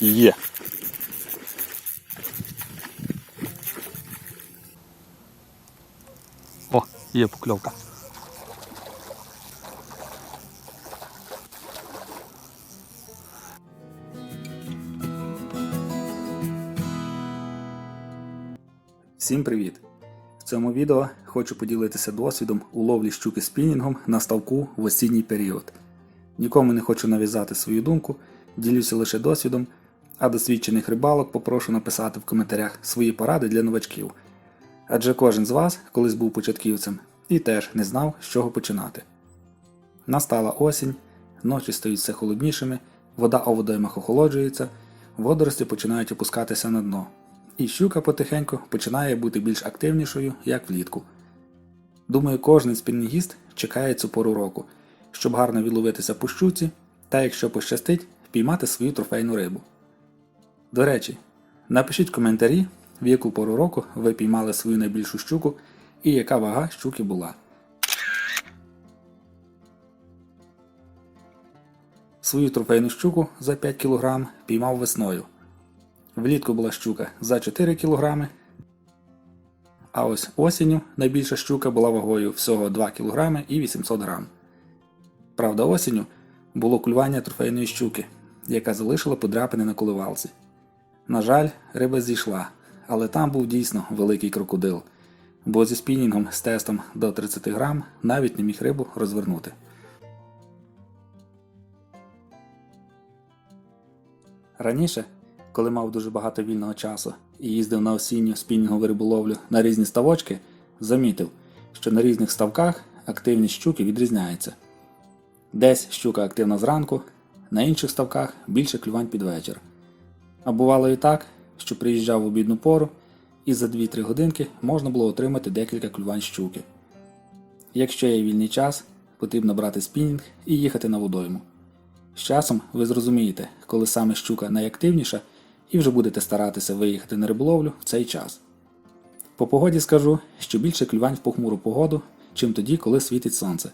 Є. О, є покльовка. Всім привіт! В цьому відео хочу поділитися досвідом у ловлі щуки спінінгом на ставку в осінній період. Нікому не хочу нав'язати свою думку, ділюся лише досвідом, а досвідчених рибалок попрошу написати в коментарях свої поради для новачків. Адже кожен з вас колись був початківцем і теж не знав, з чого починати. Настала осінь, ночі стають все холоднішими, вода у водоймах охолоджується, водорості починають опускатися на дно, і щука потихеньку починає бути більш активнішою, як влітку. Думаю, кожен спіннінгіст чекає цю пору року, щоб гарно відловитися по щуці та, якщо пощастить, впіймати свою трофейну рибу. До речі, напишіть коментарі, в яку пору року ви піймали свою найбільшу щуку і яка вага щуки була. Свою трофейну щуку за 5 кг піймав весною. Влітку була щука за 4 кг. А ось осінню найбільша щука була вагою всього 2 кг і 800 г. Правда, осінню було клювання трофейної щуки, яка залишила подряпини на коливалці. На жаль, риба зійшла, але там був дійсно великий крокодил, бо зі спінінгом з тестом до 30 грам навіть не міг рибу розвернути. Раніше, коли мав дуже багато вільного часу і їздив на осінню спінінгову риболовлю на різні ставочки, замітив, що на різних ставках активність щуки відрізняється. Десь щука активна зранку, на інших ставках більше клювань під вечір. А бувало і так, що приїжджав в обідну пору, і за 2-3 годинки можна було отримати декілька клювань щуки. Якщо є вільний час, потрібно брати спінінг і їхати на водойму. З часом ви зрозумієте, коли саме щука найактивніша, і вже будете старатися виїхати на риболовлю в цей час. По погоді скажу, що більше клювань в похмуру погоду, чим тоді, коли світить сонце.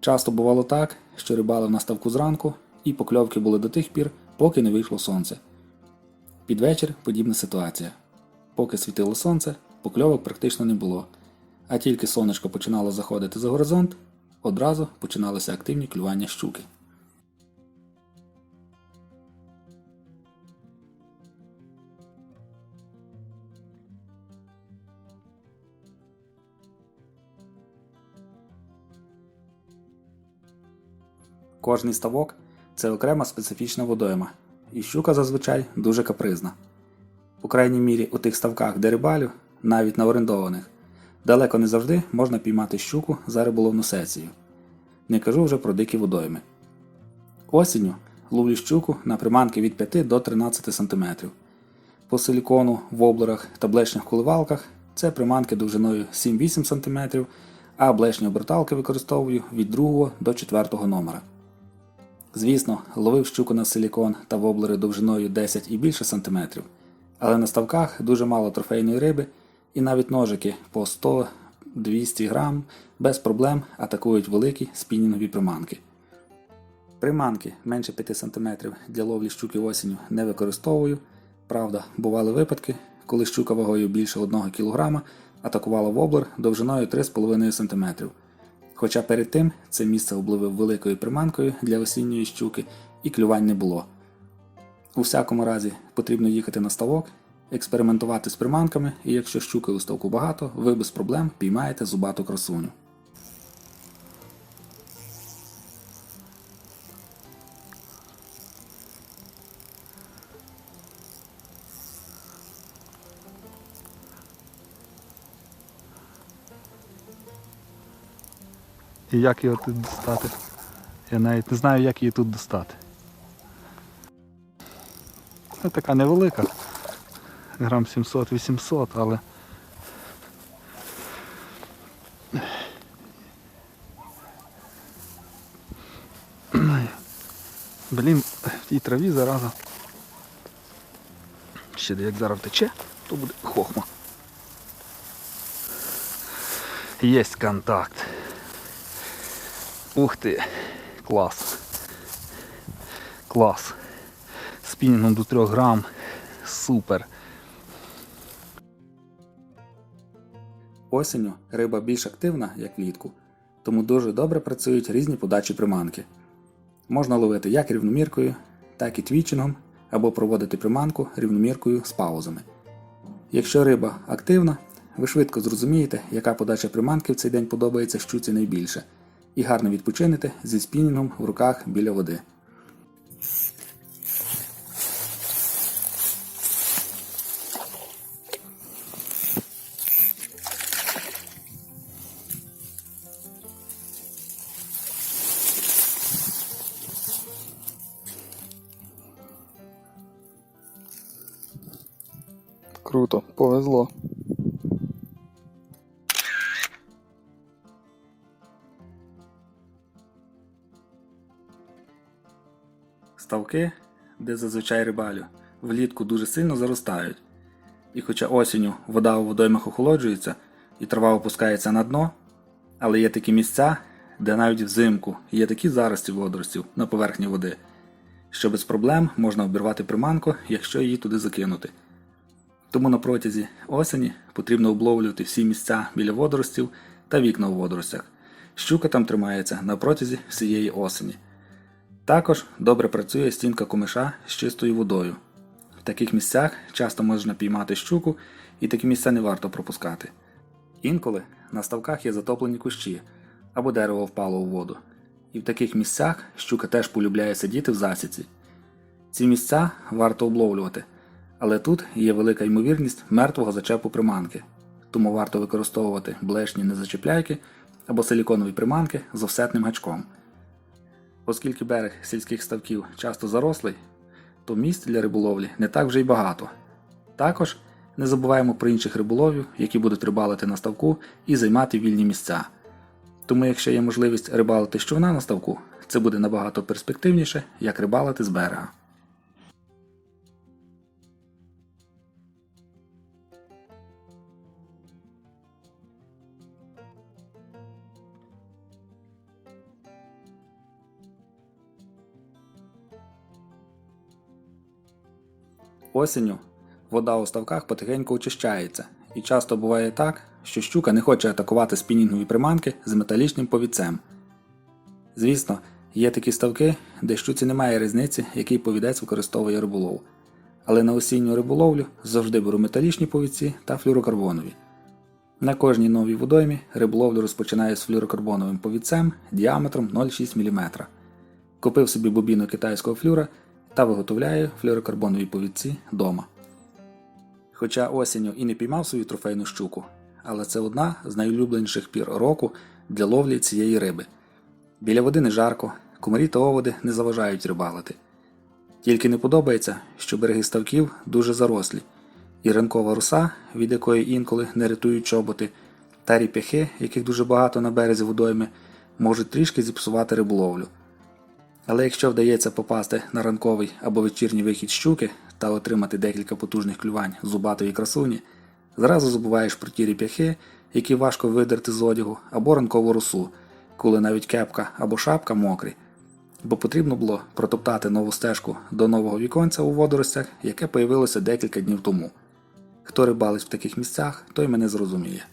Часто бувало так, що рибалив на ставку зранку, і покльовки були до тих пір, поки не вийшло сонце. Під вечір подібна ситуація. Поки світило сонце, покльовок практично не було, а тільки сонечко починало заходити за горизонт, одразу починалися активні клювання щуки. Кожний ставок це окрема специфічна водойма, і щука зазвичай дуже капризна. По крайній мірі у тих ставках, де рибалю, навіть на орендованих, далеко не завжди можна піймати щуку за риболовну сесію. Не кажу вже про дикі водойми. Осінню ловлю щуку на приманки від 5 до 13 см. По силікону, воблерах та блешнях коливалках це приманки довжиною 7-8 см, а блешні оберталки використовую від 2 до 4 номера. Звісно, ловив щуку на силікон та воблери довжиною 10 і більше сантиметрів, але на ставках дуже мало трофейної риби і навіть ножики по 100-200 грам без проблем атакують великі спінінгові приманки. Приманки менше 5 см для ловлі щуки осінню не використовую. Правда, бували випадки, коли щука вагою більше 1 кг атакувала воблер довжиною 3,5 см. Хоча перед тим це місце обливив великою приманкою для осінньої щуки і клювань не було. У всякому разі, потрібно їхати на ставок, експериментувати з приманками, і якщо щуки у ставку багато, ви без проблем піймаєте зубату красуню. І як його тут достати? Я навіть не знаю, як її тут достати. Це така невелика. Грам 700-800, але. Блін, в тій траві зараза. Ще як зараз втече, то буде хохма. Єсть контакт. Ух ти, клас. Клас. спінінгом до 3 грам. Супер. Осінню риба більш активна, як влітку, тому дуже добре працюють різні подачі приманки. Можна ловити як рівноміркою, так і твічингом, або проводити приманку рівноміркою з паузами. Якщо риба активна, ви швидко зрозумієте, яка подача приманки в цей день подобається щуці найбільше, і гарно відпочинете зі спінінгом в руках біля води. Круто, повезло. Ставки, де зазвичай рибалю, влітку дуже сильно заростають. І хоча осінню вода у водоймах охолоджується і трава опускається на дно, але є такі місця, де навіть взимку є такі зарості водоростів на поверхні води, що без проблем можна обірвати приманку, якщо її туди закинути. Тому на протязі осені потрібно обловлювати всі місця біля водоростів та вікна у водоростях. Щука там тримається на протязі всієї осені. Також добре працює стінка комиша з чистою водою. В таких місцях часто можна піймати щуку, і такі місця не варто пропускати. Інколи на ставках є затоплені кущі або дерево впало у воду. І в таких місцях щука теж полюбляє сидіти в засіці. Ці місця варто обловлювати, але тут є велика ймовірність мертвого зачепу приманки, тому варто використовувати блешні незачепляйки або силіконові приманки з офсетним гачком. Оскільки берег сільських ставків часто зарослий, то місць для риболовлі не так вже й багато. Також не забуваємо про інших риболовів, які будуть рибалити на ставку і займати вільні місця. Тому, якщо є можливість рибалити з на ставку, це буде набагато перспективніше, як рибалити з берега. Осінню вода у ставках потихеньку очищається, і часто буває так, що щука не хоче атакувати спінінгові приманки з металічним повідцем. Звісно, є такі ставки, де щуці немає різниці, який повідець використовує риболов. Але на осінню риболовлю завжди беру металічні повідці та флюрокарбонові. На кожній новій водоймі риболовлю розпочинаю з флюрокарбоновим повідцем діаметром 0,6 мм. Купив собі бобіну китайського флюра та виготовляю флюрокарбонові повідці дома. Хоча осінню і не піймав свою трофейну щуку, але це одна з найулюбленіших пір року для ловлі цієї риби. Біля води не жарко, комарі та оводи не заважають рибалити. Тільки не подобається, що береги ставків дуже зарослі, і ранкова роса, від якої інколи не рятують чоботи, та ріп'яхи, яких дуже багато на березі водойми, можуть трішки зіпсувати риболовлю. Але якщо вдається попасти на ранковий або вечірній вихід щуки та отримати декілька потужних клювань зубатої красуні, зразу забуваєш про ті ріп'яхи, які важко видерти з одягу, або ранкову росу, коли навіть кепка або шапка мокрі. Бо потрібно було протоптати нову стежку до нового віконця у водоростях, яке появилося декілька днів тому. Хто рибалить в таких місцях, той мене зрозуміє.